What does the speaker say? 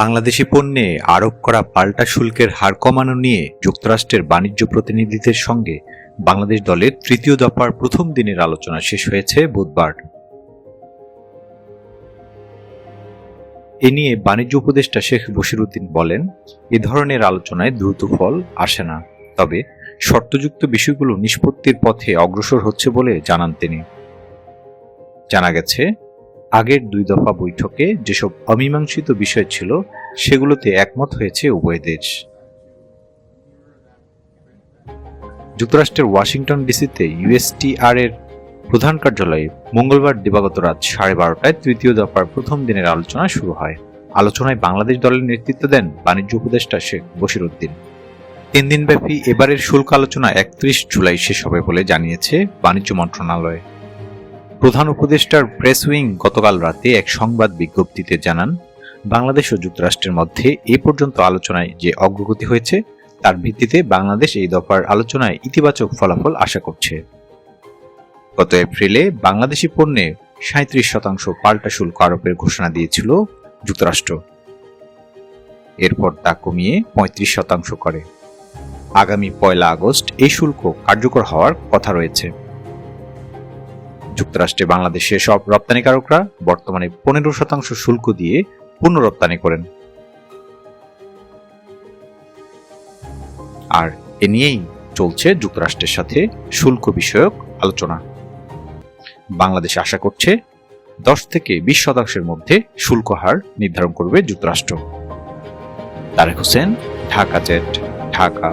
বাংলাদেশি পণ্যে আরোপ করা পাল্টা শুল্কের হার কমানো নিয়ে যুক্তরাষ্ট্রের বাণিজ্য প্রতিনিধিদের সঙ্গে বাংলাদেশ দলের তৃতীয় দফার প্রথম দিনের আলোচনা শেষ হয়েছে বুধবার। এ নিয়ে বাণিজ্য উপদেষ্টা শেখ বশিরউদ্দিন বলেন, এ ধরনের আলোচনায় দ্রুত ফল আসে না, তবে শর্তযুক্ত বিষয়গুলো নিষ্পত্তির পথে অগ্রসর হচ্ছে বলে জানান তিনি। জানা গেছে আগের দুই দফা বৈঠকে যেসব অমীমাংসিত বিষয় ছিল, সেগুলোতে একমত হয়েছে উভয় দেশ। যুক্তরাষ্ট্রের ওয়াশিংটন ডিসিতে ইউএসটিআর এর প্রধান কার্যালয়ে মঙ্গলবার দিবাগত রাত সাড়ে বারোটায় তৃতীয় দফার প্রথম দিনের আলোচনা শুরু হয়। আলোচনায় বাংলাদেশ দলের নেতৃত্ব দেন বাণিজ্য উপদেষ্টা শেখ বশির উদ্দিন তিন দিনব্যাপী এবারের শুল্ক আলোচনা একত্রিশ জুলাই শেষ হবে বলে জানিয়েছে বাণিজ্য মন্ত্রণালয়। প্রধান উপদেষ্টার প্রেস উইং গতকাল রাতে এক সংবাদ বিজ্ঞপ্তিতে জানান, বাংলাদেশ ও যুক্তরাষ্ট্রের মধ্যে এ পর্যন্ত আলোচনায় যে অগ্রগতি হয়েছে, তার ভিত্তিতে বাংলাদেশ এই দফার আলোচনায় ইতিবাচক ফলাফল আশা করছে। গত এপ্রিলে বাংলাদেশি পণ্যে সাঁত্রিশ শতাংশ পাল্টা শুল্ক আরোপের ঘোষণা দিয়েছিল যুক্তরাষ্ট্র। এরপর তা কমিয়ে পঁয়ত্রিশ শতাংশ করে। আগামী পয়লা আগস্ট এই শুল্ক কার্যকর হওয়ার কথা রয়েছে। যুক্তরাষ্ট্রে বাংলাদেশের সব রপ্তানিকারকরা বর্তমানে পনেরো শতাংশ শুল্ক দিয়ে পণ্য রপ্তানি করেন। আর এ নিয়েই চলছে যুক্তরাষ্ট্রের সাথে শুল্ক বিষয়ক আলোচনা। বাংলাদেশ আশা করছে দশ থেকে বিশ শতাংশের মধ্যে শুল্ক হার নির্ধারণ করবে যুক্তরাষ্ট্র। তারেক হোসেন, ঢাকা জেট, ঢাকা।